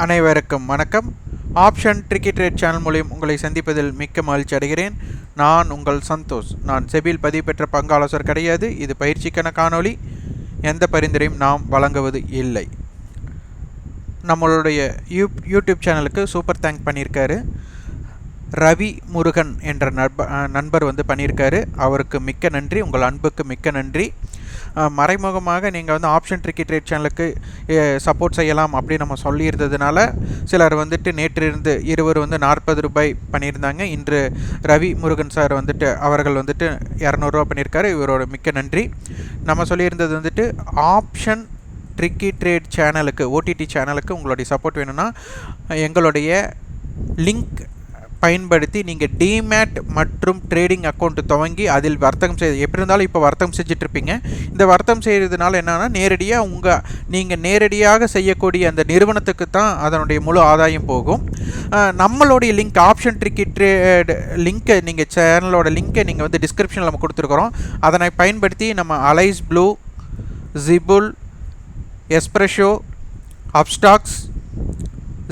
அனைவருக்கும் வணக்கம். Option tricky trade channel மூலியம் உங்களை சந்திப்பதில் மிக்க மகிழ்ச்சி அடைகிறேன். நான் உங்கள் சந்தோஷ். நான் செபில் பதிவு பெற்ற பங்காலோசர் கிடையாது. இது பயிற்சிக்கான காணொளி. எந்த பரிந்துரையும் நாம் வழங்குவது இல்லை. நம்மளுடைய யூ யூடியூப் சேனலுக்கு சூப்பர் தேங்க் பண்ணியிருக்காரு. ரவி முருகன் என்ற நண்ப நண்பர் வந்து பண்ணியிருக்காரு. அவருக்கு மிக்க நன்றி. உங்கள் அன்புக்கு மிக்க நன்றி. மறைமுகமாக நீங்கள் வந்து ஆப்ஷன் ட்ரிக்கி ட்ரேட் சேனலுக்கு சப்போர்ட் செய்யலாம் அப்படின்னு நம்ம சொல்லியிருந்ததுனால சிலர் வந்துட்டு நேற்று இருந்து இருவர் வந்து நாற்பது ரூபாய் பண்ணியிருந்தாங்க. இன்று ரவி முருகன் சார் வந்துட்டு அவர்கள் வந்துட்டு இரநூறுவா பண்ணியிருக்காரு. இவரோட மிக்க நன்றி. நம்ம சொல்லியிருந்தது வந்துட்டு ஆப்ஷன் ட்ரிக்கி ட்ரேட் சேனலுக்கு ஓடிடி சேனலுக்கு உங்களுடைய சப்போர்ட் வேணும்னா எங்களுடைய லிங்க் பயன்படுத்தி நீங்கள் டிமேட் மற்றும் ட்ரேடிங் அக்கௌண்ட் துவங்கி அதில் வர்த்தகம் செய்து எப்படி இருந்தாலும் இப்போ வர்த்தகம் செஞ்சிட்ருப்பீங்க இந்த வர்த்தகம் செய்கிறதுனால என்னென்னா நேரடியாக உங்கள் நீங்கள் நேரடியாக செய்யக்கூடிய அந்த நிறுவனத்துக்கு தான் அதனுடைய முழு ஆதாயம் போகும். நம்மளுடைய லிங்க் ஆப்ஷன் ட்ரிக்கி ட்ரேட் லிங்க்கை நீங்கள் சேனலோட லிங்க்கை நீங்கள் வந்து டிஸ்கிரிப்ஷனில் நம்ம கொடுத்துருக்குறோம். அதனை பயன்படுத்தி நம்ம Alice Blue Zebull Espresso Upstox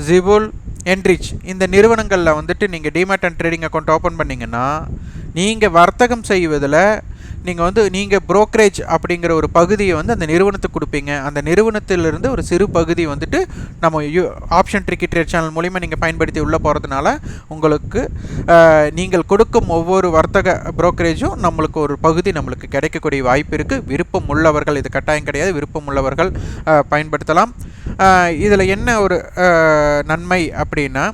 Zebull Enrich இந்த நிறுவனங்களில் வந்துட்டு நீங்கள் demat and trading account open பண்ணிங்கன்னா நீங்கள் வர்த்தகம் செய்வதில் நீங்கள் வந்து நீங்கள் ப்ரோக்கரேஜ் அப்படிங்கிற ஒரு பகுதியை வந்து அந்த நிறுவனத்துக்கு கொடுப்பீங்க. அந்த நிறுவனத்திலிருந்து ஒரு சிறு பகுதி வந்துட்டு நம்ம you option tricky trade channel மூலிமா நீங்கள் பயன்படுத்தி உள்ளே போகிறதுனால உங்களுக்கு நீங்கள் கொடுக்கும் ஒவ்வொரு வர்த்தக ப்ரோக்கரேஜும் நம்மளுக்கு ஒரு பகுதி நம்மளுக்கு கிடைக்கக்கூடிய வாய்ப்பு இருக்குது விருப்பம் உள்ளவர்கள் இது கட்டாயம் கிடையாது. விருப்பம் உள்ளவர்கள் பயன்படுத்தலாம். இதில் என்ன ஒரு நன்மை அப்படின்னா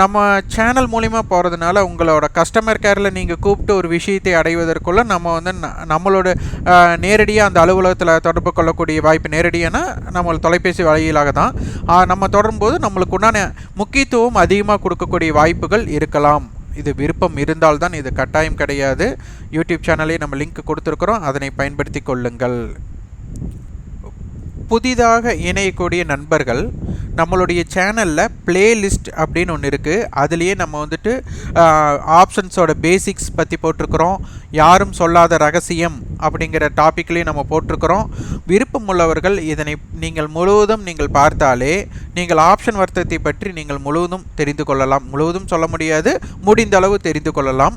நம்ம சேனல் மூலிமா போகிறதுனால உங்களோட கஸ்டமர் கேரில் நீங்கள் கூப்பிட்டு ஒரு விஷயத்தை அடைவதற்குள்ள நம்ம வந்து நம்மளோட நேரடியாக அந்த அலுவலகத்தில் தொடர்பு கொள்ளக்கூடிய வாய்ப்பு நேரடியான நம்ம தொலைபேசி வழியிலாக தான். நம்ம தொடரும்போது நம்மளுக்கு உண்டான முக்கியத்துவம் அதிகமாக கொடுக்கக்கூடிய வாய்ப்புகள் இருக்கலாம். இது விருப்பம் இருந்தால்தான் இது கட்டாயம் கிடையாது. யூடியூப் சேனலே நம்ம லிங்க் கொடுத்துருக்குறோம். அதனை பயன்படுத்தி கொள்ளுங்கள். புதிதாக இணையக்கூடிய நண்பர்கள் நம்மளுடைய சேனலில் பிளேலிஸ்ட் அப்படின்னு ஒன்று இருக்குது அதுலேயே நம்ம வந்துட்டு ஆப்ஷன்ஸோட பேசிக்ஸ் பற்றி போட்டிருக்கிறோம். யாரும் சொல்லாத ரகசியம் அப்படிங்கிற டாப்பிக்லேயும் நம்ம போட்டிருக்கிறோம். விருப்பம் உள்ளவர்கள் இதனை நீங்கள் முழுவதும் நீங்கள் பார்த்தாலே நீங்கள் ஆப்ஷன் வர்த்தகத்தை பற்றி நீங்கள் முழுவதும் தெரிந்து கொள்ளலாம். முழுவதும் சொல்ல முடியாது முடிந்த அளவு தெரிந்து கொள்ளலாம்.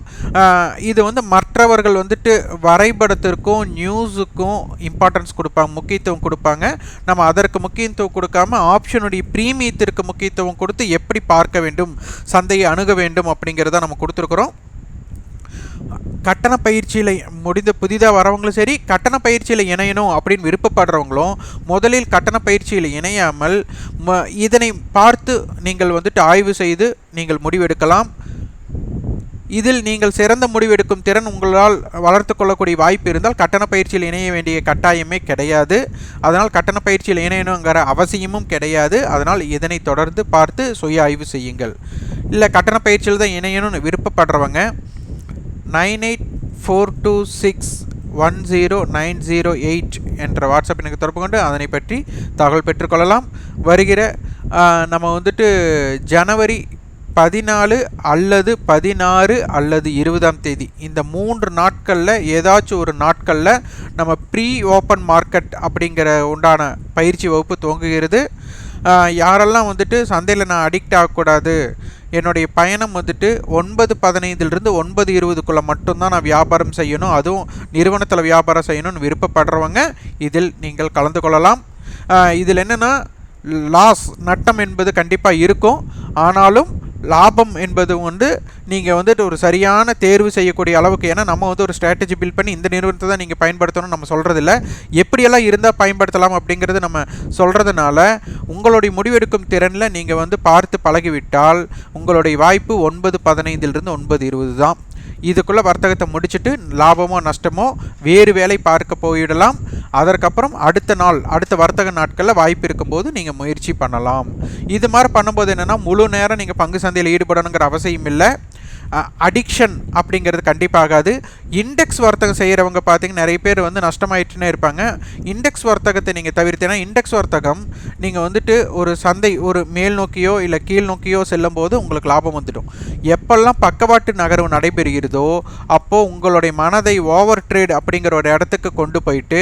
இது வந்து மற்றவர்கள் வந்துட்டு வரைபடத்திற்கும் நியூஸுக்கும் இம்பார்ட்டன்ஸ் கொடுப்பாங்க முக்கியத்துவம் கொடுப்பாங்க. நம்ம அதற்கு முக்கியத்துவம் கொடுக்காம அதனுடைய ப்ரீமியத்திற்கு முக்கியத்துவம் கொடுத்து எப்படி பார்க்க வேண்டும் சந்தையை அணுக வேண்டும் அப்படிங்கிறத நம்ம கொடுத்துருக்குறோம். கட்டண பயிற்சியில் முடிந்த புதிதாக வரவங்களும் சரி கட்டண பயிற்சியில் இணையணும் அப்படின்னு விருப்பப்படுறவங்களும் முதலில் கட்டண பயிற்சியில் இணையாமல் இதனை பார்த்து நீங்கள் வந்துட்டு ஆய்வு செய்து நீங்கள் முடிவெடுக்கலாம். இதில் நீங்கள் சிறந்த முடிவெடுக்கும் திறன் உங்களால் வளர்த்து கொள்ளக்கூடிய வாய்ப்பு இருந்தால் கட்டண பயிற்சியில் இணைய வேண்டிய கட்டாயமே கிடையாது. அதனால் கட்டண பயிற்சியில் இணையணுங்கிற அவசியமும் கிடையாது. அதனால் இதனை தொடர்ந்து பார்த்து சுய ஆய்வு செய்யுங்கள். இல்லை கட்டண பயிற்சியில் தான் இணையணும்னு விருப்பப்படுறவங்க nine eight four two six one zero nine zero eight என்ற வாட்ஸ்அப் எனக்கு தொடர்பு கொண்டு அதனை பற்றி தகவல் பெற்றுக்கொள்ளலாம் வருகிற நம்ம வந்துட்டு ஜனவரி பதினாலு அல்லது பதினாறு அல்லது இருபதாம் தேதி. இந்த மூன்று நாட்களில் ஏதாச்சும் ஒரு நாட்களில் நம்ம ப்ரீ ஓப்பன் மார்க்கெட் அப்படிங்கிற உண்டான பயிற்சி வகுப்பு துவங்குகிறது. யாரெல்லாம் வந்துட்டு சந்தையில் நான் அடிக்ட் ஆகக்கூடாது என்னுடைய பயணம் வந்துட்டு ஒன்பது பதினைந்திலிருந்து ஒன்பது இருபதுக்குள்ளே மட்டும்தான் நான் வியாபாரம் செய்யணும். அதுவும் நிறுவனத்தில் வியாபாரம் செய்யணும்னு விருப்பப்படுறவங்க இதில் நீங்கள் கலந்து கொள்ளலாம். இதில் என்னென்னா லாஸ் நட்டம் என்பது கண்டிப்பாக இருக்கும். ஆனாலும் லாபம் என்பது வந்து நீங்கள் வந்துட்டு ஒரு சரியான தேர்வு செய்யக்கூடிய அளவுக்கு ஏன்னா நம்ம வந்து ஒரு ஸ்ட்ராட்டஜி பில்ட் பண்ணி இந்த நிறுவனத்தை தான் நீங்கள் பயன்படுத்தணும்னு நம்ம சொல்கிறதில்ல எப்படியெல்லாம் இருந்தால் பயன்படுத்தலாம் அப்படிங்கிறது நம்ம சொல்கிறதுனால உங்களுடைய முடிவெடுக்கும் திறனில் நீங்கள் வந்து பார்த்து பழகிவிட்டால் உங்களுடைய வாய்ப்பு ஒன்பது பதினைந்திலிருந்து ஒன்பது இருபது தான். இதுக்குள்ளே வர்த்தகத்தை முடிச்சுட்டு லாபமோ நஷ்டமோ வேறு வேலை பார்க்க போயிடலாம். அதற்கப்புறம் அடுத்த நாள் அடுத்த வர்த்தக நாட்களில் வாய்ப்பு இருக்கும்போது நீங்கள் முயற்சி பண்ணலாம். இது மாதிரி பண்ணும்போது என்னென்னா முழு நேரம் நீங்கள் பங்கு சந்தையில் ஈடுபடணுங்கிற அவசியம் இல்லை. அடிக்ஷன் அப்படிங்கிறது கண்டிப்பாகாது. இண்டெக்ஸ் வர்த்தகம் செய்கிறவங்க பார்த்தீங்கன்னா நிறைய பேர் வந்து நஷ்டமாயிட்டுனே இருப்பாங்க. இண்டெக்ஸ் வர்த்தகத்தை நீங்கள் தவிர்த்தீங்கன்னா இண்டெக்ஸ் வர்த்தகம் நீங்கள் வந்துட்டு ஒரு சந்தை ஒரு மேல் நோக்கியோ இல்லை கீழ் நோக்கியோ செல்லும் போது உங்களுக்கு லாபம் வந்துடும். எப்பெல்லாம் பக்கவாட்டு நகர்வு நடைபெறுகிறதோ அப்போது உங்களுடைய மனதை ஓவர் ட்ரேட் அப்படிங்கிற ஒரு இடத்துக்கு கொண்டு போயிட்டு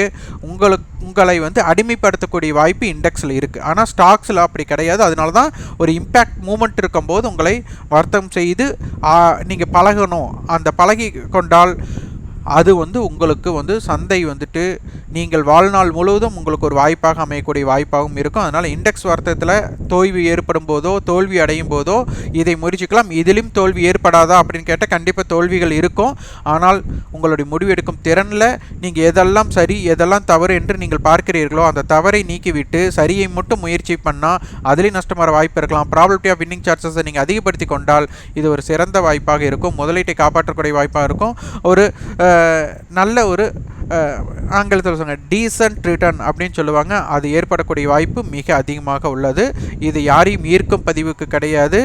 உங்களுக்கு உங்களை வந்து அடிமைப்படுத்தக்கூடிய வாய்ப்பு இண்டெக்ஸில் இருக்குது ஆனால் ஸ்டாக்ஸில் அப்படி கிடையாது. அதனால தான் ஒரு இம்பேக்ட் மூமெண்ட் இருக்கும்போது உங்களை வர்த்தகம் செய்து நீங்கள் பழகணும். அந்த பழகி கொண்டால் அது வந்து உங்களுக்கு வந்து சந்தை வந்துட்டு நீங்கள் வாழ்நாள் முழுவதும் உங்களுக்கு ஒரு வாய்ப்பாக அமையக்கூடிய வாய்ப்பாகவும் இருக்கும். அதனால் இண்டெக்ஸ் வர்த்தகத்தில் தோல்வி ஏற்படும் போதோ தோல்வி அடையும் போதோ இதை முறிச்சிக்கலாம். இதிலும் தோல்வி ஏற்படாதா அப்படின்னு கேட்டால் கண்டிப்பாக தோல்விகள் இருக்கும். ஆனால் உங்களுடைய முடிவெடுக்கும் திறனில் நீங்கள் எதெல்லாம் சரி எதெல்லாம் தவறு என்று நீங்கள் பார்க்கிறீர்களோ அந்த தவறை நீக்கிவிட்டு சரியை மட்டும் முயற்சி பண்ணால் அதுலேயும் நஷ்டம் வர வாய்ப்பு இருக்கலாம். ப்ராபபிலிட்டி ஆஃப் வின்னிங் சார்ஜஸை நீங்கள் அதிகப்படுத்தி கொண்டால் இது ஒரு சிறந்த வாய்ப்பாக இருக்கும். முதலீட்டை காப்பாற்றக்கூடிய வாய்ப்பாக இருக்கும். ஒரு நல்ல ஒரு ஆங்கிலத்தில் சொல்லுங்கள் டீசன்ட் ரிட்டர்ன் அப்படின்னு சொல்லுவாங்க. அது ஏற்படக்கூடிய வாய்ப்பு மிக அதிகமாக உள்ளது. இது யாரையும் ஈர்க்கும் பதிவுக்கு கிடையாது.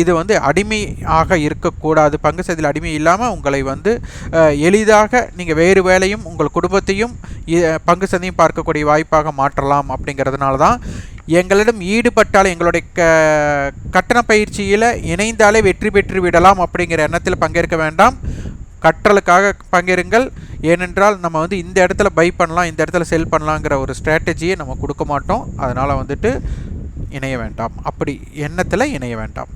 இது வந்து அடிமையாக இருக்கக்கூடாது. பங்கு சந்தையில் அடிமை இல்லாமல் உங்களை வந்து எளிதாக நீங்கள் வேறு வேலையும் உங்கள் குடும்பத்தையும் பங்கு சந்தையும் பார்க்கக்கூடிய வாய்ப்பாக மாற்றலாம் அப்படிங்கிறதுனால தான் எங்களிடம் ஈடுபட்டால் எங்களுடைய க கட்டண பயிற்சியில் இணைந்தாலே வெற்றி பெற்று விடலாம் அப்படிங்கிற எண்ணத்தில் பங்கேற்க வேண்டாம். கற்றலுக்காக பங்கேறுங்கள். ஏனென்றால் நம்ம வந்து இந்த இடத்துல பை பண்ணலாம் இந்த இடத்துல செல் பண்ணலாங்கிற ஒரு ஸ்ட்ராட்டஜியை நம்ம கொடுக்க மாட்டோம். அதனால் வந்துட்டு இணைய வேண்டாம். அப்படி எண்ணத்தில் இணைய வேண்டாம்.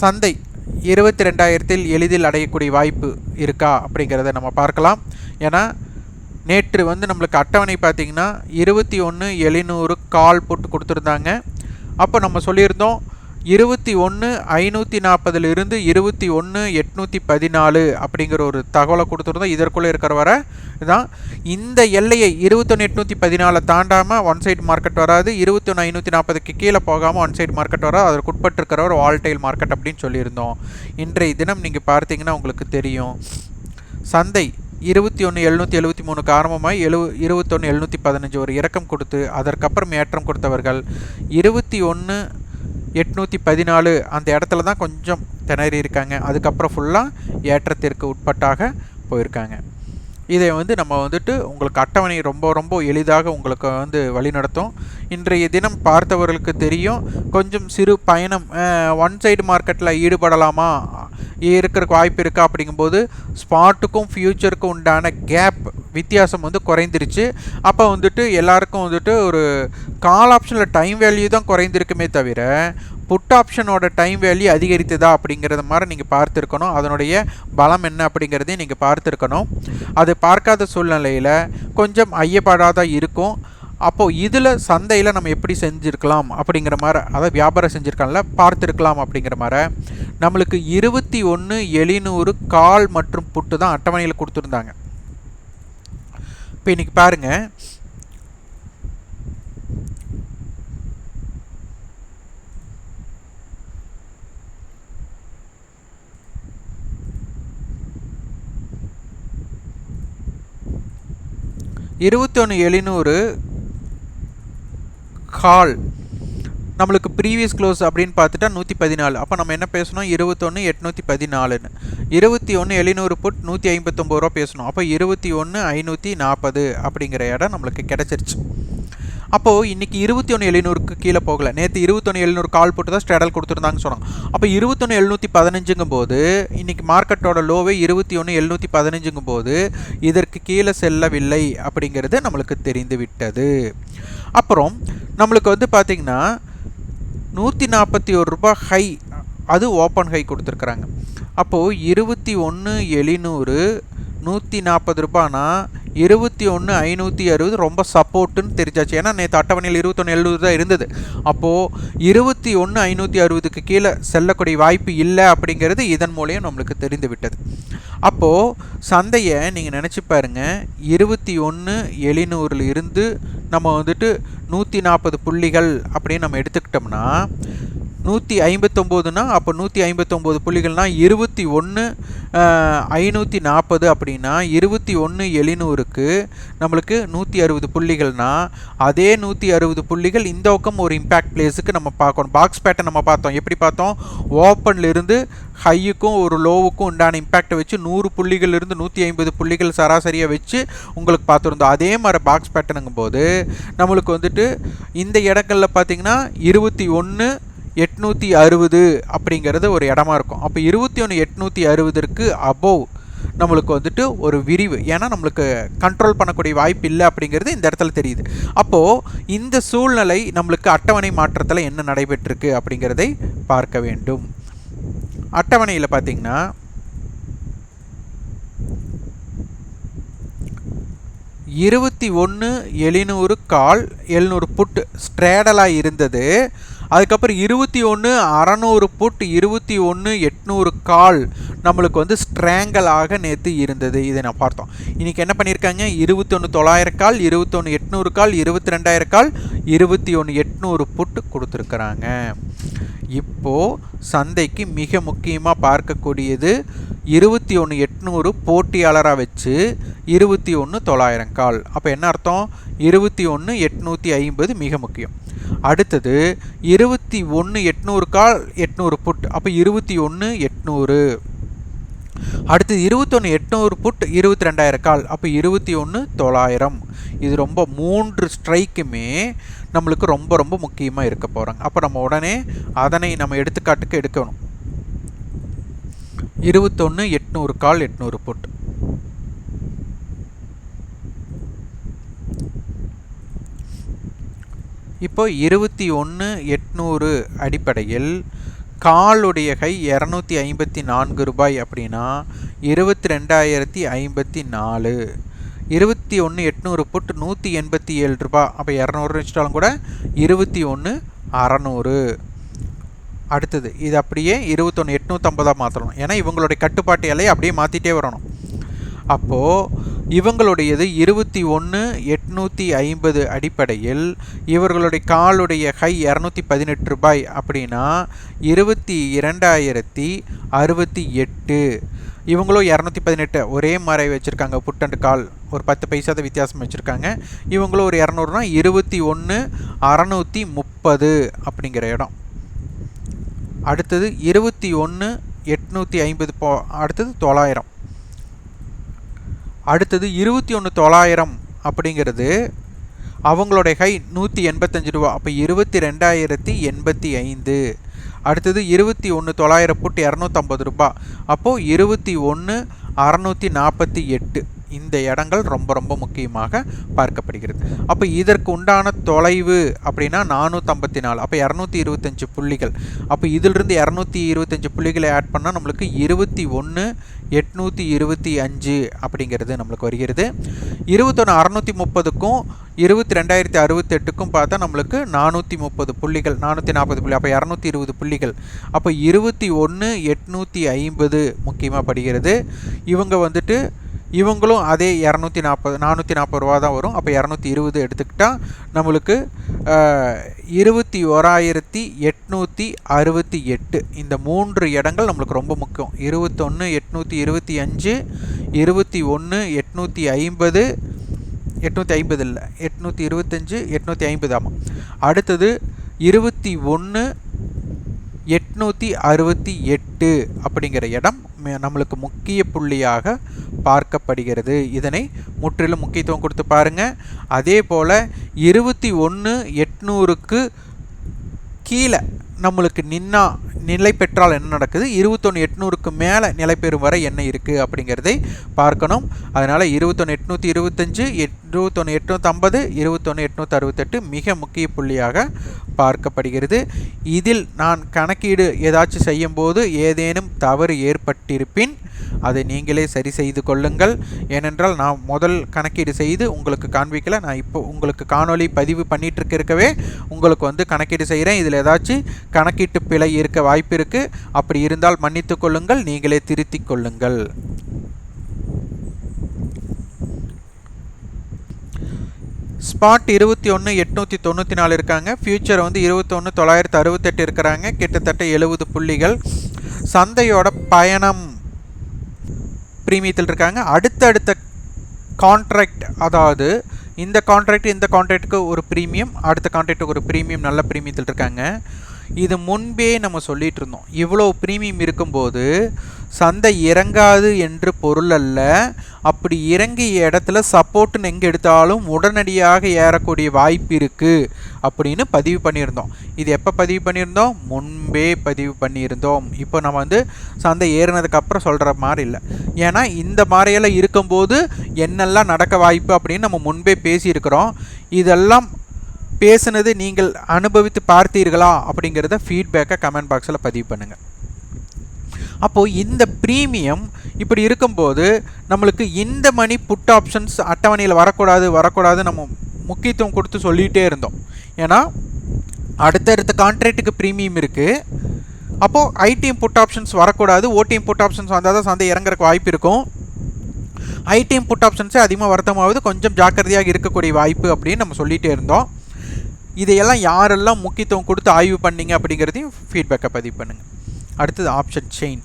சந்தை இருபத்தி ரெண்டாயிரத்தில் எளிதில் அடையக்கூடிய வாய்ப்பு இருக்கா அப்படிங்கிறத நம்ம பார்க்கலாம். ஏன்னா நேற்று வந்து நம்மளுக்கு அட்டவணை பார்த்திங்கன்னா இருபத்தி ஒன்று எழுநூறு கால் போட்டு கொடுத்துருந்தாங்க. அப்போ நம்ம சொல்லியிருந்தோம் இருபத்தி ஒன்று ஐநூற்றி நாற்பதுலேருந்து இருபத்தி ஒன்று எட்நூற்றி பதினாலு அப்படிங்கிற ஒரு தகவலை கொடுத்துருந்தோம் இதற்குள்ளே இருக்கிற வர தான் இந்த எல்லையை இருபத்தொன்று எட்நூற்றி பதினாலை தாண்டாமல் ஒன் சைடு மார்க்கெட் வராது. இருபத்தொன்று ஐநூற்றி நாற்பதுக்கு கீழே போகாமல் ஒன் சைடு மார்க்கெட் வராது. அதற்கு உட்பட்டிருக்கிற ஒரு வால்டைல் மார்க்கெட் அப்படின்னு சொல்லியிருந்தோம். இன்றைய தினம் நீங்கள் பார்த்தீங்கன்னா உங்களுக்கு தெரியும். சந்தை இருபத்தி ஒன்று எழுநூற்றி எழுபத்தி மூணுக்கு ஆரம்பமாக எழு இருபத்தொன்று எழுநூற்றி பதினஞ்சு ஒரு இறக்கம் கொடுத்து அதற்கப்புறம் ஏற்றம் கொடுத்தவர்கள் இருபத்தி ஒன்று எட்நூற்றி பதினாலு அந்த இடத்துல தான் கொஞ்சம் திணறி இருக்காங்க அதுக்கப்புறம் ஃபுல்லாக ஏற்றத்திற்கு உட்பட்டாக போயிருக்காங்க. இதை வந்து நம்ம வந்துட்டு உங்களுக்கு அட்டவணை ரொம்ப ரொம்ப எளிதாக உங்களுக்கு வந்து வழிநடத்தும். இன்றைய தினம் பார்த்தவர்களுக்கு தெரியும் கொஞ்சம் சிறு பயணம் ஒன் சைடு மார்க்கெட்டில் ஈடுபடலாமா? இருக்கிறக்கு வாய்ப்பு இருக்கா? அப்படிங்கும்போது ஸ்பாட்டுக்கும் ஃப்யூச்சருக்கும் உண்டான கேப் வித்தியாசம் வந்து குறைந்துருச்சு. அப்போ வந்துட்டு எல்லாருக்கும் வந்துட்டு ஒரு கால் ஆப்ஷனில் டைம் வேல்யூ தான் குறைந்திருக்குமே தவிர புட் ஆப்ஷனோட டைம் வேல்யூ அதிகரித்ததா அப்படிங்கிறத மாதிரி நீங்கள் பார்த்துருக்கணும். அதனுடைய பலம் என்ன அப்படிங்கிறதையும் நீங்கள் பார்த்துருக்கணும். அது பார்க்காத சூழ்நிலையில் கொஞ்சம் ஐயப்படாதான் இருக்கும். அப்போது இதில் சந்தையில் நம்ம எப்படி செஞ்சுருக்கலாம் அப்படிங்கிற மாதிரி அதாவது வியாபாரம் செஞ்சுருக்கோம்ல பார்த்துருக்கலாம் அப்படிங்கிற மாதிரி. நம்மளுக்கு இருபத்தி ஒன்று எழுநூறு கால் மற்றும் புட்டு தான் அட்டவணையில் கொடுத்துருந்தாங்க. இப்போ இன்றைக்கி பாருங்கள் இருபத்தொன்று எழுநூறு கால். நம்மளுக்கு ப்ரீவியஸ் க்ளோஸ் அப்படின்னு பார்த்துட்டா நூற்றி பதினாலு அப்போ நம்ம என்ன பேசணும்? இருபத்தொன்று எட்நூற்றி பதினாலுன்னு இருபத்தி ஒன்று எழுநூறு புட் நூற்றி ஐம்பத்தொம்பது ரூபா பேசணும். அப்போ இருபத்தி ஒன்று ஐநூற்றி நாற்பது அப்படிங்கிற இடம் நம்மளுக்கு கிடச்சிருச்சு. அப்போது இன்றைக்கி இருபத்தி ஒன்று எழுநூறுக்கு கீழே போகலை. நேற்று இருபத்தொன்று எழுநூறு கால் போட்டு தான் ஸ்டேடல் கொடுத்துருந்தாங்கன்னு சொன்னாங்க. அப்போ இருபத்தொன்று எழுநூற்றி பதினஞ்சுங்கும் போது இன்றைக்கி மார்க்கெட்டோட லோவே இருபத்தி ஒன்று எழுநூற்றி பதினஞ்சுங்கும் போது இதற்கு கீழே செல்லவில்லை அப்படிங்கிறது நம்மளுக்கு தெரிந்து விட்டது. அப்புறம் நம்மளுக்கு வந்து பார்த்திங்கன்னா நூற்றி நாற்பத்தி ஒரு ரூபாய் ஹை அது ஓப்பன் ஹை கொடுத்துருக்குறாங்க. அப்போது இருபத்தி ஒன்று எழுநூறு நூற்றி நாற்பது ரூபானா இருபத்தி ஒன்று ஐநூற்றி அறுபது ரொம்ப சப்போர்ட்டுன்னு தெரிஞ்சாச்சு. ஏன்னா நேற்று அட்டவணையில் இருபத்தொன்று எழுபது தான் இருந்தது. அப்போது இருபத்தி ஒன்று ஐநூற்றி அறுபதுக்கு கீழே செல்லக்கூடிய வாய்ப்பு இல்லை அப்படிங்கிறது இதன் மூலியம் நம்மளுக்கு தெரிந்து விட்டது அப்போது சந்தையை நீங்கள் நினச்சி பாருங்கள் இருபத்தி ஒன்று எழுநூறில் இருந்து நம்ம வந்துட்டு நூற்றி நாற்பது புள்ளிகள் அப்படின்னு நம்ம எடுத்துக்கிட்டோம்னா நூற்றி ஐம்பத்தொம்போதுனா அப்போ நூற்றி ஐம்பத்தொம்போது புள்ளிகள்னால் இருபத்தி ஒன்று ஐநூற்றி நாற்பது அப்படின்னா இருபத்தி ஒன்று எழுநூறுக்கு நம்மளுக்கு நூற்றி அறுபது புள்ளிகள்னால் அதே நூற்றி அறுபது புள்ளிகள் இந்த பக்கம் ஒரு இம்பேக்ட் பிளேஸுக்கு நம்ம பார்க்கணும். பாக்ஸ் பேட்டர் நம்ம பார்த்தோம். எப்படி பார்த்தோம்? ஓப்பன்லேருந்து ஹையுக்கும் ஒரு லோவுக்கும் உண்டான இம்பேக்டை வச்சு நூறு புள்ளிகள்லேருந்து நூற்றி ஐம்பது புள்ளிகள் சராசரியாக வச்சு உங்களுக்கு பார்த்துருந்தோம். அதே மாதிரி பாக்ஸ் பேட்டனுங்கும் போது நம்மளுக்கு வந்துட்டு இந்த இடங்களில் பார்த்திங்கன்னா இருபத்தி ஒன்று எட்நூற்றி அறுபது அப்படிங்கிறது ஒரு இடமா இருக்கும். அப்போ இருபத்தி ஒன்று எட்நூற்றி அறுபதுக்கு அபோவ் நம்மளுக்கு வந்துட்டு ஒரு விரிவு. ஏன்னா நம்மளுக்கு கண்ட்ரோல் பண்ணக்கூடிய வாய்ப்பு இல்லை அப்படிங்கிறது இந்த இடத்துல தெரியுது. அப்போது இந்த சூழ்நிலை நம்மளுக்கு அட்டவணை மாற்றத்தில் என்ன நடைபெற்றிருக்கு அப்படிங்கிறதை பார்க்க வேண்டும். அட்டவணையில் பார்த்திங்கன்னா இருபத்தி ஒன்று எழுநூறு கால் எழுநூறு புட் ஸ்ட்ரேடலாக இருந்தது. அதுக்கப்புறம் இருபத்தி ஒன்று அறநூறு புட் இருபத்தி ஒன்று எட்நூறு கால் நம்மளுக்கு வந்து ஸ்ட்ராங்கலாக நேற்று இருந்தது. இதை நான் பார்த்தோம். இன்றைக்கி என்ன பண்ணியிருக்காங்க? இருபத்தொன்று தொள்ளாயிரம் கால் இருபத்தொன்று எட்நூறு கால் இருபத்தி ரெண்டாயிரம் கால் இருபத்தி ஒன்று எட்நூறு புட்டு கொடுத்துருக்குறாங்க. இப்போது சந்தைக்கு மிக முக்கியமாக பார்க்கக்கூடியது இருபத்தி ஒன்று எட்நூறு போட்டியாளராக வச்சு இருபத்தி ஒன்று தொள்ளாயிரம் கால். அப்போ என்ன அர்த்தம்? இருபத்தி ஒன்று எட்நூற்றி ஐம்பது மிக முக்கியம். அடுத்தது இருபத்தி ஒன்று எட்நூறு கால் எட்நூறு புட். அப்போ இருபத்தி ஒன்று எட்நூறு. அடுத்தது இருபத்தொன்று எட்நூறு புட் இருபத்தி ரெண்டாயிரம் கால். அப்போ இருபத்தி ஒன்று தொள்ளாயிரம். இது ரொம்ப மூன்று ஸ்ட்ரைக்குமே நம்மளுக்கு ரொம்ப ரொம்ப முக்கியமாக இருக்க போகிறாங்க அப்போ நம்ம உடனே அதனை நம்ம எடுத்துக்காட்டுக்கு எடுக்கணும். இருபத்தொன்று எட்நூறு கால் எட்நூறு புட். இப்போ இருபத்தி ஒன்று எட்நூறு அடிப்படையில் காலுடைய கை இரநூத்தி ஐம்பத்தி நான்கு ரூபாய் அப்படின்னா இருபத்தி ரெண்டாயிரத்தி ஐம்பத்தி நாலு. இருபத்தி ஒன்று எட்நூறு புட் நூற்றி எண்பத்தி ஏழு ரூபா அப்போ இரநூறு வச்சுட்டாலும் கூட இருபத்தி ஒன்று அறநூறு. அடுத்தது இது அப்படியே இருபத்தொன்று எட்நூற்றம்பதாக மாற்றணும் ஏன்னா இவங்களுடைய கட்டுப்பாட்டு எல்லையை அப்படியே மாற்றிட்டே வரணும். அப்போது இவங்களுடையது இருபத்தி ஒன்று எட்நூற்றி ஐம்பது அடிப்படையில் இவர்களுடைய காலுடைய ஹை இரநூத்தி பதினெட்டு ரூபாய் அப்படின்னா இருபத்தி இரண்டாயிரத்தி அறுபத்தி எட்டு. இவங்களும் இரநூத்தி பதினெட்டு. ஒரே மாதிரி வச்சுருக்காங்க. Put and call. ஒரு பத்து பைசா தான் வித்தியாசம் வச்சுருக்காங்க. இவங்களும் ஒரு இரநூறுனா இருபத்தி ஒன்று அறநூற்றி முப்பது அப்படிங்கிற இடம். அடுத்தது இருபத்தி ஒன்று எட்நூற்றி ஐம்பது போ அடுத்தது தொள்ளாயிரம். அடுத்தது இருபத்தி ஒன்று தொள்ளாயிரம் அப்படிங்கிறது அவங்களுடைய ஹை நூற்றி எண்பத்தஞ்சு ரூபா. அப்போ இருபத்தி ரெண்டாயிரத்தி எண்பத்தி ஐந்து. அடுத்தது இருபத்தி ஒன்று தொள்ளாயிரம் புட்டு இரநூத்தம்பது ரூபா. அப்போது இருபத்தி ஒன்று அறநூற்றி நாற்பத்தி எட்டு. இந்த இடங்கள் ரொம்ப ரொம்ப முக்கியமாக பார்க்கப்படுகிறது. அப்போ இதற்கு உண்டான தொலைவு அப்படின்னா நானூற்றம்பத்தி நாலு அப்போ இரநூத்தி இருபத்தஞ்சு புள்ளிகள். அப்போ இதிலிருந்து இரநூத்தி இருபத்தஞ்சு புள்ளிகளை ஆட் பண்ணால் நம்மளுக்கு இருபத்தி ஒன்று எட்நூற்றி இருபத்தி அஞ்சு அப்படிங்கிறது நம்மளுக்கு வருகிறது. இருபத்தொன்று அறநூற்றி முப்பதுக்கும் இருபத்தி ரெண்டாயிரத்தி அறுபத்தெட்டுக்கும் பார்த்தா நம்மளுக்கு நானூற்றி முப்பது புள்ளிகள் நானூற்றி நாற்பது புள்ளி அப்போ இரநூத்தி இருபது புள்ளிகள். அப்போ இருபத்தி ஒன்று எட்நூற்றி ஐம்பது முக்கியமாக படுகிறது. இவங்க வந்துட்டு இவங்களும் அதே இரநூத்தி நாற்பது நானூற்றி நாற்பது ரூபா தான் வரும். அப்போ இரநூத்தி இருபது எடுத்துக்கிட்டால் நம்மளுக்கு இருபத்தி ஓராயிரத்தி எட்நூற்றி அறுபத்தி எட்டு. இந்த மூன்று இடங்கள் நம்மளுக்கு ரொம்ப முக்கியம். இருபத்தொன்று எட்நூற்றி இருபத்தி அஞ்சு இருபத்தி ஒன்று எட்நூற்றி ஐம்பது எட்நூற்றி ஐம்பது இல்லை எட்நூற்றி இருபத்தஞ்சு எட்நூற்றி ஐம்பது ஆமாம் அடுத்தது இருபத்தி ஒன்று எட்நூற்றி அறுபத்தி எட்டு அப்படிங்கிற இடம் நம்மளுக்கு முக்கிய புள்ளியாக பார்க்கப்படுகிறது. இதனை முற்றிலும் முக்கியத்துவம் கொடுத்து பாருங்கள் அதே போல் இருபத்தி ஒன்று எட்நூறுக்கு கீழே நம்மளுக்கு நின்னா நிலை பெற்றால் என்ன நடக்குது? இருபத்தொன்று எட்நூறுக்கு மேலே நிலை பெறும் வரை என்ன இருக்குது அப்படிங்கிறதை பார்க்கணும். அதனால் இருபத்தொன்று எட்நூற்றி இருபத்தஞ்சு எட் இருபத்தொன்று எட்நூற்றம்பது இருபத்தொன்று எட்நூற்றி அறுபத்தெட்டு மிக முக்கிய புள்ளியாக பார்க்கப்படுகிறது. இதில் நான் கணக்கீடு ஏதாச்சும் செய்யும்போது ஏதேனும் தவறு ஏற்பட்டிருப்பின் அதை நீங்களே சரி செய்து கொள்ளுங்கள். ஏனென்றால் நான் முதல் கணக்கீடு செய்து உங்களுக்கு காண்பிக்கல. நான் இப்போ உங்களுக்கு காணொலி பதிவு பண்ணிகிட்டு இருக்கவே உங்களுக்கு வந்து கணக்கீடு செய்கிறேன் இதில் ஏதாச்சும் கணக்கீட்டு பிழை இருக்க வாய்ப்பு இருக்குது அப்படி இருந்தால் மன்னித்து கொள்ளுங்கள். நீங்களே திருத்திக் கொள்ளுங்கள். ஸ்பாட் இருபத்தி ஒன்று எட்நூற்றி தொண்ணூற்றி நாலு இருக்காங்க. ஃப்யூச்சர் வந்து இருபத்தொன்று தொள்ளாயிரத்து அறுபத்தெட்டு இருக்கிறாங்க. கிட்டத்தட்ட எழுபது புள்ளிகள். சந்தையோட பயணம் ப்ரீமியத்தில் இருக்காங்க அடுத்தடுத்த கான்ட்ராக்ட் அதாவது இந்த கான்ட்ராக்ட் இந்த கான்ட்ராக்ட்டுக்கு ஒரு ப்ரீமியம் அடுத்த கான்ட்ராக்ட்டுக்கு ஒரு ப்ரீமியம் நல்ல ப்ரீமியத்தில் இருக்காங்க இது முன்பே நம்ம சொல்லிட்டு இருந்தோம் இவ்வளோ ப்ரீமியம் இருக்கும்போது சந்தை இறங்காது என்று பொருள் அல்ல. அப்படி இறங்கிய இடத்துல சப்போர்ட்டுன்னு எங்கே எடுத்தாலும் உடனடியாக ஏறக்கூடிய வாய்ப்பு இருக்குது அப்படின்னு பதிவு பண்ணியிருந்தோம். இது எப்போ பதிவு பண்ணியிருந்தோம்? முன்பே பதிவு பண்ணியிருந்தோம். இப்போ நம்ம வந்து சந்தை ஏறினதுக்கப்புறம் சொல்கிற மாதிரி இல்லை. ஏன்னா இந்த மாதிரியெல்லாம் இருக்கும்போது என்னெல்லாம் நடக்க வாய்ப்பு அப்படின்னு நம்ம முன்பே பேசியிருக்கிறோம். இதெல்லாம் பேசுனது நீங்கள் அனுபவித்து பார்த்தீர்களா அப்படிங்கிறத ஃபீட்பேக்கை கமெண்ட் பாக்ஸில் பதிவு பண்ணுங்கள் அப்போது இந்த ப்ரீமியம் இப்படி இருக்கும்போது நம்மளுக்கு இந்த மணி புட் ஆப்ஷன்ஸ் அட்டவணையில் வரக்கூடாது வரக்கூடாது நம்ம முக்கியத்துவம் கொடுத்து சொல்லிகிட்டே இருந்தோம். ஏன்னா அடுத்தடுத்த கான்ட்ராக்ட்டுக்கு ப்ரீமியம் இருக்குது அப்போது ஐடிஎம் புட் ஆப்ஷன்ஸ் வரக்கூடாது ஓடிஎம் புட் ஆப்ஷன்ஸ் வந்தால் தான் சந்தை இறங்குறக்கு வாய்ப்பு இருக்கும். ஐடிஎம் புட் ஆப்ஷன்ஸே அதிகமாக வருத்தமாவது கொஞ்சம் ஜாக்கிரதையாக இருக்கக்கூடிய வாய்ப்பு அப்படின்னு நம்ம சொல்லிகிட்டே இருந்தோம். இதையெல்லாம் யாரெல்லாம் முக்கியத்துவம் கொடுத்து ஆய்வு பண்ணீங்க அப்படிங்கிறதையும் ஃபீட்பேக்கை பதிவு பண்ணுங்கள் அடுத்தது ஆப்ஷன் செயின்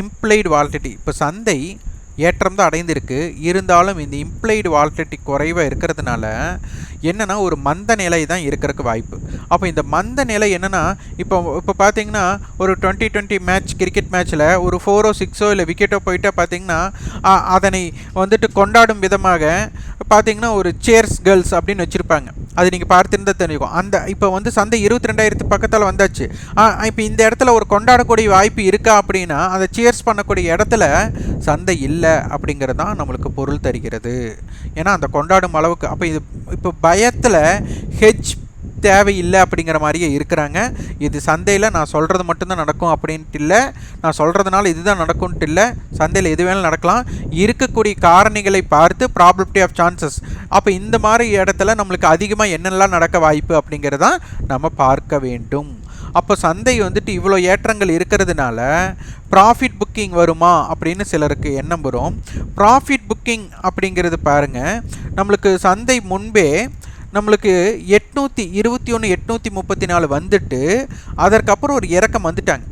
இம்ப்ளைடு வால்டிட்டி இப்போ சந்தை ஏற்றம் தான் அடைந்திருக்கு. இருந்தாலும் இந்த இம்ப்ளைடு வால்டிட்டி குறைவாக இருக்கிறதுனால என்னென்னா ஒரு மந்த நிலை தான் இருக்கிறதுக்கு வாய்ப்பு. அப்போ இந்த மந்த நிலை என்னென்னா இப்போ இப்போ பார்த்தீங்கன்னா ஒரு டுவெண்ட்டி டுவெண்ட்டி மேட்ச் கிரிக்கெட் மேட்ச்சில் ஒரு ஃபோரோ சிக்ஸோ இல்லை விக்கெட்டோ போயிட்டால் பார்த்தீங்கன்னா அதனை வந்துட்டு கொண்டாடும் விதமாக பார்த்தீங்கன்னா ஒரு சேர்ஸ் கேர்ள்ஸ் அப்படின்னு வச்சுருப்பாங்க. அது நீங்கள் பார்த்துருந்தா தெரிஞ்சுக்கும் அந்த இப்போ வந்து சந்தை இருபத்தி ரெண்டாயிரத்து பக்கத்தில் வந்தாச்சு. இப்போ இந்த இடத்துல ஒரு கொண்டாடக்கூடிய வாய்ப்பு இருக்கா அப்படின்னா அந்த சேர்ஸ் பண்ணக்கூடிய இடத்துல சந்தை இல்லை அப்படிங்கிறது தான் நம்மளுக்கு பொருள் தருகிறது. ஏன்னா அந்த கொண்டாடும் அளவுக்கு அப்போ இது இப்போ பயத்தில் ஹெச் தேவையில்லை அப்படிங்கிற மாதிரியே இருக்கிறாங்க. இது சந்தையில் நான் சொல்கிறது மட்டும்தான் நடக்கும் அப்படின்ட்டு இல்லை. நான் சொல்கிறதுனால இதுதான் நடக்கும்ன்ட்டு இல்லை. சந்தையில் எது வேணாலும் நடக்கலாம். இருக்கக்கூடிய காரணிகளை பார்த்து ப்ராபபிலிட்டி ஆஃப் சான்சஸ் அப்போ இந்த மாதிரி இடத்துல நம்மளுக்கு அதிகமாக என்னெல்லாம் நடக்க வாய்ப்பு அப்படிங்கிறதான் நம்ம பார்க்க வேண்டும். அப்போ சந்தை வந்துட்டு இவ்வளோ ஏற்றங்கள் இருக்கிறதுனால ப்ராஃபிட் புக்கிங் வருமா அப்படின்னு சிலருக்கு எண்ணம் வரும். ப்ராஃபிட் புக்கிங் அப்படிங்கிறது பாருங்கள் நம்மளுக்கு சந்தை முன்பே நம்மளுக்கு எட்நூற்றி இருபத்தி ஒன்று எட்நூற்றி முப்பத்தி நாலு வந்துட்டு அதற்கப்புறம் ஒரு இறக்கம் வந்துட்டாங்க.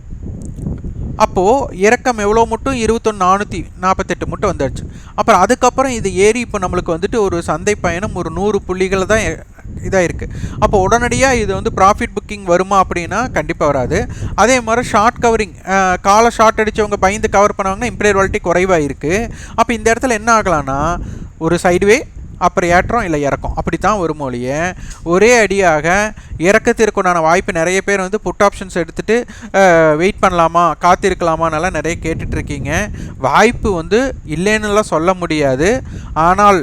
அப்போது இறக்கம் எவ்வளோ மட்டும்? இருபத்தொன்று நானூற்றி நாற்பத்தெட்டு மட்டும் வந்துடுச்சு அப்புறம் அதுக்கப்புறம் இது ஏறி இப்போ நம்மளுக்கு வந்துட்டு ஒரு சந்தை பயணம் ஒரு நூறு புள்ளிகள் தான் இதாக இருக்குது அப்போ உடனடியாக இது வந்து ப்ராஃபிட் புக்கிங் வருமா அப்படின்னா கண்டிப்பாக வராது. அதே மாதிரி ஷார்ட் கவரிங் காலை ஷார்ட் அடித்தவங்க பயந்து கவர் பண்ணாங்கன்னா இம்ப்ரேர் வாலிட்டி குறைவாக இருக்குது அப்போ இந்த இடத்துல என்ன ஆகலான்னா ஒரு சைடுவே அப்புறம் ஏற்றம் இல்லை இறக்கம். அப்படி தான் ஒரு மொழியே. ஒரே அடியாக இறக்கத்திற்குண்டான வாய்ப்பு நிறைய பேர் வந்து புட் ஆப்ஷன்ஸ் எடுத்துகிட்டு வெயிட் பண்ணலாமா காத்திருக்கலாமான்னெல்லாம் நிறைய கேட்டுட்ருக்கீங்க. வாய்ப்பு வந்து இல்லைன்னுலாம் சொல்ல முடியாது. ஆனால்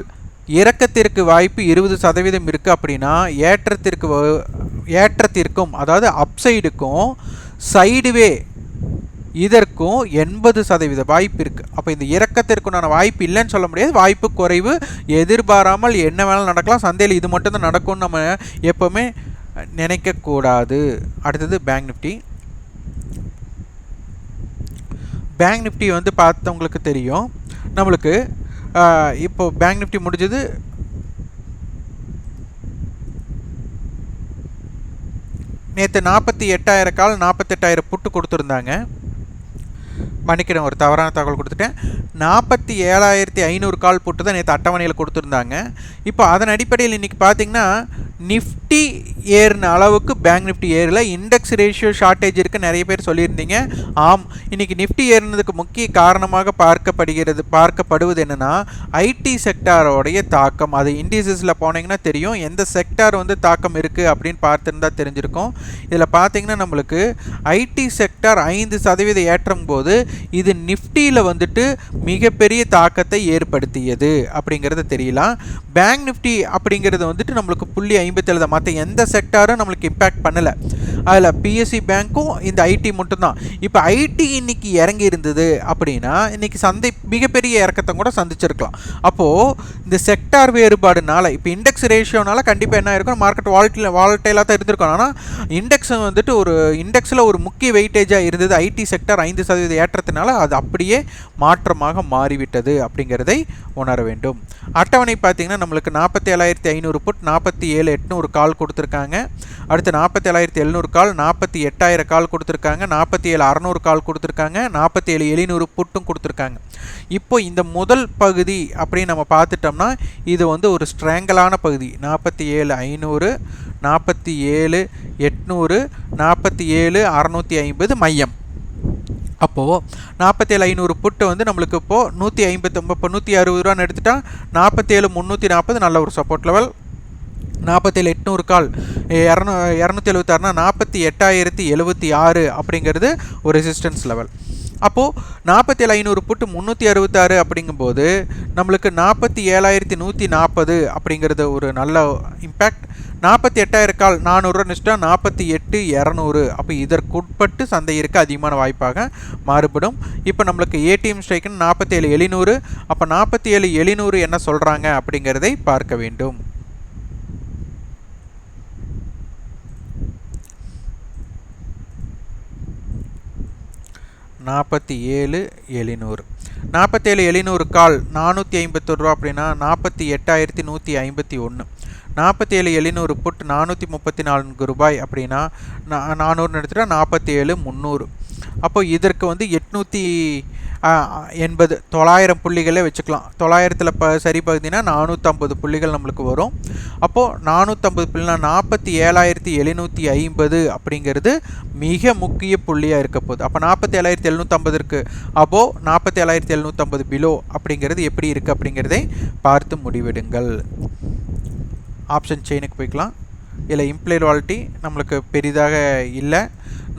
இறக்கத்திற்கு வாய்ப்பு இருபது சதவீதம் இருக்குது அப்படின்னா ஏற்றத்திற்கு ஏற்றத்திற்கும் அதாவது அப்சைடுக்கும் சைடுவே இதற்கும் எண்பது சதவீத வாய்ப்பு இருக்குது அப்போ இந்த இறக்கத்திற்குண்டான வாய்ப்பு இல்லைன்னு சொல்ல முடியாது. வாய்ப்பு குறைவு. எதிர்பாராமல் என்ன வேணாலும் நடக்கலாம். சந்தையில் இது மட்டும்தான் நடக்கும்னு நம்ம எப்போவுமே நினைக்கக்கூடாது அடுத்தது பேங்க் நிஃப்டி. பேங்க் நிஃப்டி வந்து பார்த்தவங்களுக்கு தெரியும். நம்மளுக்கு இப்போ பேங்க் நிஃப்டி முடிஞ்சது. நேற்று நாற்பத்தி எட்டாயிரம் கால் நாற்பத்தெட்டாயிரம் புட்டு கொடுத்துருந்தாங்க. மன்னிக்கிறேன் ஒரு தவறான தகவல் கொடுத்துட்டேன். நாற்பத்தி ஏழாயிரத்தி ஐநூறு கால் போட்டு தான் நேற்று அட்டவணையில் கொடுத்துருந்தாங்க. இப்போ அதன் அடிப்படையில் இன்றைக்கி பார்த்தீங்கன்னா நிஃப்டி ஏறின அளவுக்கு பேங்க் நிஃப்டி ஏறல. இண்டெக்ஸ் ரேஷியோ ஷார்ட்டேஜ் இருக்குது நிறைய பேர் சொல்லியிருந்தீங்க. ஆம் இன்றைக்கி நிஃப்டி ஏறினதுக்கு முக்கிய காரணமாக பார்க்கப்படுகிறது பார்க்கப்படுவது என்னென்னா ஐடி செக்டாரோடைய தாக்கம். அது இண்டிசஸில் போனீங்கன்னா தெரியும். எந்த செக்டார் வந்து தாக்கம் இருக்குது அப்படின்னு பார்த்துருந்தா தெரிஞ்சிருக்கும். இதில் பார்த்தீங்கன்னா நம்மளுக்கு ஐடி செக்டார் ஐந்து சதவீத ஏற்றும் போது இது நிஃப்டியில் வந்துட்டு மிகப்பெரிய தாக்கத்தை ஏற்படுத்தியது அப்படிங்கிறத தெரியலாம். பேங்க் நிஃப்டி அப்படிங்கிறது வந்துட்டு நம்மளுக்கு புள்ளி ஐம்பத்தேழு மற்ற எந்த செக்டாரும் நம்மளுக்கு இம்பேக்ட் பண்ணலை. அதில் பிஎஸ்சி பேங்க்கும் இந்த ஐடி மட்டும்தான். இப்போ ஐடி இன்னைக்கு இறங்கி இருந்தது அப்படின்னா இன்னைக்கு சந்தை மிகப்பெரிய இறக்கத்தை கூட சந்திச்சிருக்கலாம். அப்போது இந்த செக்டார் வேறுபாடுனால இப்போ இண்டெக்ஸ் ரேஷியோனால கண்டிப்பாக என்ன இருக்கும் மார்க்கெட் வால்ட்டில் வால்டைலாக தான் இருந்திருக்கும். ஆனால் இண்டெக்ஸ் வந்துட்டு ஒரு இண்டெக்ஸில் ஒரு முக்கிய வெயிட்டேஜாக இருந்தது ஐடி செக்டார் ஐந்து சதவீத ஏற்றத்தினால அது அப்படியே மாற்றமாக மாறிவிட்டது அப்படிங்கிறதை உணர வேண்டும். அட்டவணை பார்த்தீங்கன்னா நம்மளுக்கு நாற்பத்தி ஏழாயிரத்தி ஐநூறு புட் நாற்பத்தி ஏழு எட்நூறு கால் கொடுத்துருக்காங்க. அடுத்து நாற்பத்தி ஏழாயிரத்தி எழுநூறு கால் நாற்பத்தி எட்டாயிரம் கால் கொடுத்துருக்காங்க. நாற்பத்தி ஏழு அறநூறு கால் கொடுத்துருக்காங்க. நாற்பத்தி ஏழு எழுநூறு புட்டும் கொடுத்துருக்காங்க. இப்போ இந்த முதல் பகுதி அப்படின்னு நம்ம பார்த்துட்டோம்னா இது வந்து ஒரு ஸ்ட்ராங்கலான பகுதி. நாற்பத்தி ஏழு ஐநூறு நாற்பத்தி ஏழு எட்நூறு நாற்பத்தி ஏழு அறநூற்றி ஐம்பது மையம். அப்போது நாற்பத்தேழு ஐநூறு புட்டு வந்து நம்மளுக்கு இப்போது நூற்றி ஐம்பத்தொம்பது இப்போ நூற்றி அறுபது ரூபான்னு எடுத்துட்டால் நாற்பத்தேழு முந்நூற்றி நாற்பது நல்ல ஒரு சப்போர்ட் லெவல் நாற்பத்தேழு எட்நூறு கால். இரநூ இரநூத்தி எழுபத்தாறுனா நாற்பத்தி எட்டாயிரத்தி எழுபத்தி ஆறு அப்படிங்கிறது ஒரு ரெசிஸ்டன்ஸ் லெவல் அப்போது நாற்பத்தேழு ஐநூறு புட்டு முந்நூற்றி அறுபத்தாறு அப்படிங்கும்போது நம்மளுக்கு நாற்பத்தி ஏழாயிரத்தி நூற்றி நாற்பது அப்படிங்கிறது ஒரு நல்ல இம்பேக்ட் நாற்பத்தி எட்டாயிரம் கால் நானூறுரூவா நினச்சிட்டா நாற்பத்தி எட்டு இரநூறு. அப்போ இதற்குட்பட்டு சந்தையிற்கு அதிகமான வாய்ப்பாக மாறுபடும். இப்போ நம்மளுக்கு ஏடிஎம் ஸ்ட்ரைக்குன்னு நாற்பத்தி ஏழு எழுநூறு. அப்போ நாற்பத்தி ஏழு எழுநூறு என்ன சொல்கிறாங்க அப்படிங்கிறதை பார்க்க வேண்டும். நாற்பத்தி ஏழு எழுநூறு. நாற்பத்தேழு எழுநூறு கால் நானூற்றி ஐம்பத்தொரு ரூபா அப்படின்னா நாற்பத்தி எட்டாயிரத்தி நூற்றி ஐம்பத்தி ஒன்று. நாற்பத்தி ஏழு எழுநூறு புட் நானூற்றி முப்பத்தி நான்கு ரூபாய் அப்படின்னா நானூறுன்னு எடுத்துகிட்டா நாற்பத்தி ஏழு முந்நூறு. அப்போ இதற்கு வந்து எட்நூற்றி எண்பது தொள்ளாயிரம் புள்ளிகளே வச்சுக்கலாம். தொள்ளாயிரத்தில் ப சரி பகுதினா நானூற்றம்பது புள்ளிகள் நம்மளுக்கு வரும். அப்போது நானூற்றம்பது புள்ளினா நாற்பத்தி ஏழாயிரத்தி எழுநூற்றி ஐம்பது அப்படிங்கிறது மிக முக்கிய புள்ளியாக இருக்க போகுது. அப்போ நாற்பத்தி ஏழாயிரத்தி எழுநூற்றம்பது இருக்குது அப்போ நாற்பத்தி ஏழாயிரத்தி எழுநூற்றம்பது பிலோ அப்படிங்கிறது எப்படி இருக்குது அப்படிங்கிறதை பார்த்து முடிவெடுங்கள். ஆப்ஷன் செயினுக்கு போய்க்கலாம். இதில் இம்ப்ளைட் வாலிட்டி நம்மளுக்கு பெரிதாக இல்லை.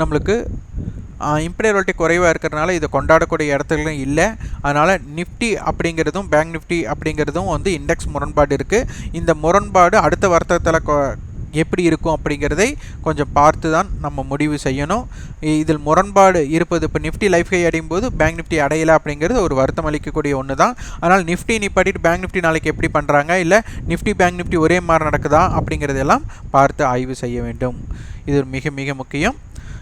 நம்மளுக்கு இம்ப்ளைட் குறைவாக இருக்கிறதுனால இதை கொண்டாடக்கூடிய இடத்துலையும் இல்லை. அதனால் நிஃப்டி அப்படிங்கிறதும் பேங்க் நிஃப்டி அப்படிங்கிறதும் வந்து இண்டெக்ஸ் முரண்பாடு இருக்குது இந்த முரண்பாடு அடுத்த வருத்தத்தில் எப்படி இருக்கும் அப்படிங்கிறதை கொஞ்சம் பார்த்து தான் நம்ம முடிவு செய்யணும். இதில் முரண்பாடு இருப்பது இப்போ நிஃப்டி லைஃப் ஹை அடையும் போது பேங்க் நிஃப்டி அடையலை அப்படிங்கிறது ஒரு வருத்தம் அளிக்கக்கூடிய ஒன்று தான் அதனால் நிஃப்டி நிப்பாட்டிட்டு பேங்க் நிஃப்டி நாளைக்கு எப்படி பண்ணுறாங்க இல்லை நிஃப்டி பேங்க் நிஃப்டி ஒரே மாதிரி நடக்குதா அப்படிங்கிறதெல்லாம் பார்த்து ஆய்வு செய்ய வேண்டும். இது மிக மிக முக்கியம்.